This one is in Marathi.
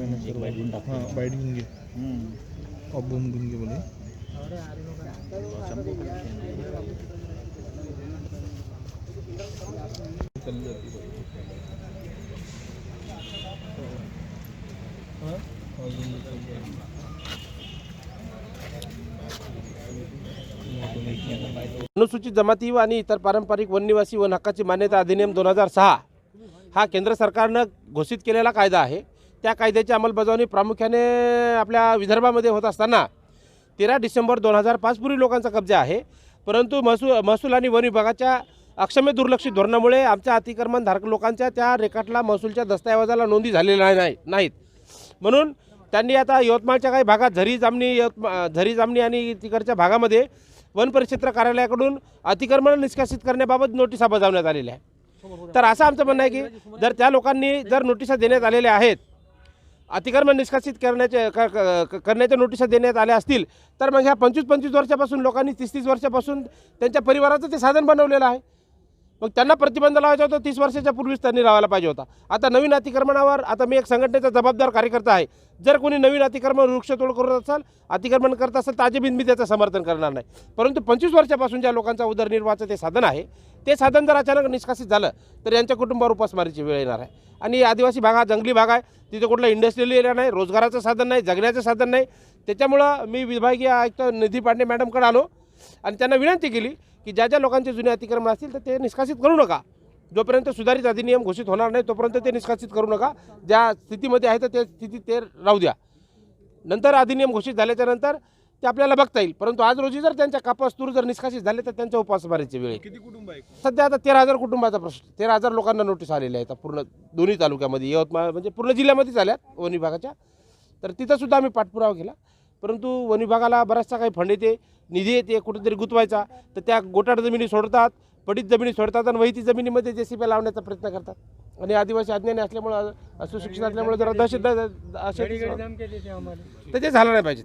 हाँ बाइट गुंगे और घेऊन घे बोले. अनुसूचित जमाती व आणि इतर पारंपरिक वननिवासी वन हक्काची मान्यता अधिनियम दोन हजार सहा हा केंद्र सरकारनं घोषित केलेला कायदा आहे. त्या कायद्याची अंमलबजावणी प्रामुख्याने आपल्या विदर्भामध्ये होत असताना तेरा डिसेंबर दोन हजार पाचपूर्वी लोकांचा कब्जा आहे. परंतु महसूल महसूल आणि वन विभागाच्या अक्षम्य दुर्लक्षित धोरणामुळे आमच्या अतिक्रमणधारक लोकांच्या त्या रेखाटला महसूलच्या दस्तऐवजाला नोंदी झालेल्या नाही नाहीत. म्हणून त्यांनी आता यवतमाळच्या काही भागात झरी जामणी यवतमा झरी जामणी आणि तिकडच्या भागामध्ये वन परिक्षेत्र कार्यालयाकडून अतिक्रमण निष्कासित करण्याबाबत नोटिसा बजावण्यात आलेल्या आहे. तर असं आमचं म्हणणं आहे की जर त्या लोकांनी जर नोटिसा देण्यात आलेल्या आहेत अतिक्रमण निष्कासित करण्याचे क- करण्याच्या नोटिसा देण्यात आल्या असतील तर मग ह्या पंचवीस पंचवीस वर्षापासून लोकांनी तीस तीस वर्षापासून त्यांच्या परिवाराचं ते साधन बनवलेलं आहे. मग त्यांना प्रतिबंध लावायचा होता तीस वर्षाच्या पूर्वीच त्यांनी लावायला पाहिजे होता. आता नवीन अतिक्रमणावर आता मी एक संघटनेचा जबाबदार कार्यकर्ता आहे. जर कोणी नवीन अतिक्रमण वृक्षतोड करत असाल अतिक्रमण करत असाल तर अजिबिन मी त्याचं समर्थन करणार नाही. परंतु पंचवीस वर्षापासून ज्या लोकांचा उदरनिर्वाहाचं ते साधन आहे ते साधन जर अचानक निष्कासित झालं तर यांच्या कुटुंबावर उपासमारीची वेळ येणार आहे. आणि आदिवासी भाग हा जंगली भाग आहे. तिथे कुठला इंडस्ट्रियल एरिया नाही रोजगाराचं साधन नाही जगण्याचं साधन नाही. त्याच्यामुळं मी विभागीय आयुक्त निधी पांडे मॅडमकडे आलो आणि त्यांना विनंती केली की ज्या ज्या लोकांचे जुने अतिक्रमण असतील तर ते निष्कासित करू नका. जोपर्यंत सुधारित अधिनियम घोषित होणार नाही तोपर्यंत ते निष्कासित करू नका. ज्या स्थितीमध्ये आहे तर त्या स्थितीत ते राहू द्या. नंतर अधिनियम घोषित झाल्याच्यानंतर ते आपल्याला बघता येईल. परंतु आज रोजी जर त्यांच्या कापास तूर जर निष्कासित झाले तर त्यांच्या उपासमारीची वेळ किती कुटुंब आहे सध्या आता तेरा हजार कुटुंबाचा प्रश्न तेरा हजार लोकांना नोटीस आलेल्या आहेत. पूर्ण दोन्ही तालुक्यामध्ये यवतमाळ म्हणजे पूर्ण जिल्ह्यामध्येच आल्यात वन विभागाच्या. तर तिथंसुद्धा आम्ही पाठपुरावा केला. परंतु वन विभागाला बराचसा काही फंड येते निधी येते कुठेतरी गुंतवायचा. तर त्या गोटाड जमिनी सोडतात पडीत जमिनी सोडतात आणि वहिती जमिनीमध्ये जे सी पी लावण्याचा प्रयत्न करतात. आणि आदिवासी अज्ञानी असल्यामुळं असुशिक्षित असल्यामुळे जरा दहशत असे तर ते झालं नाही पाहिजे.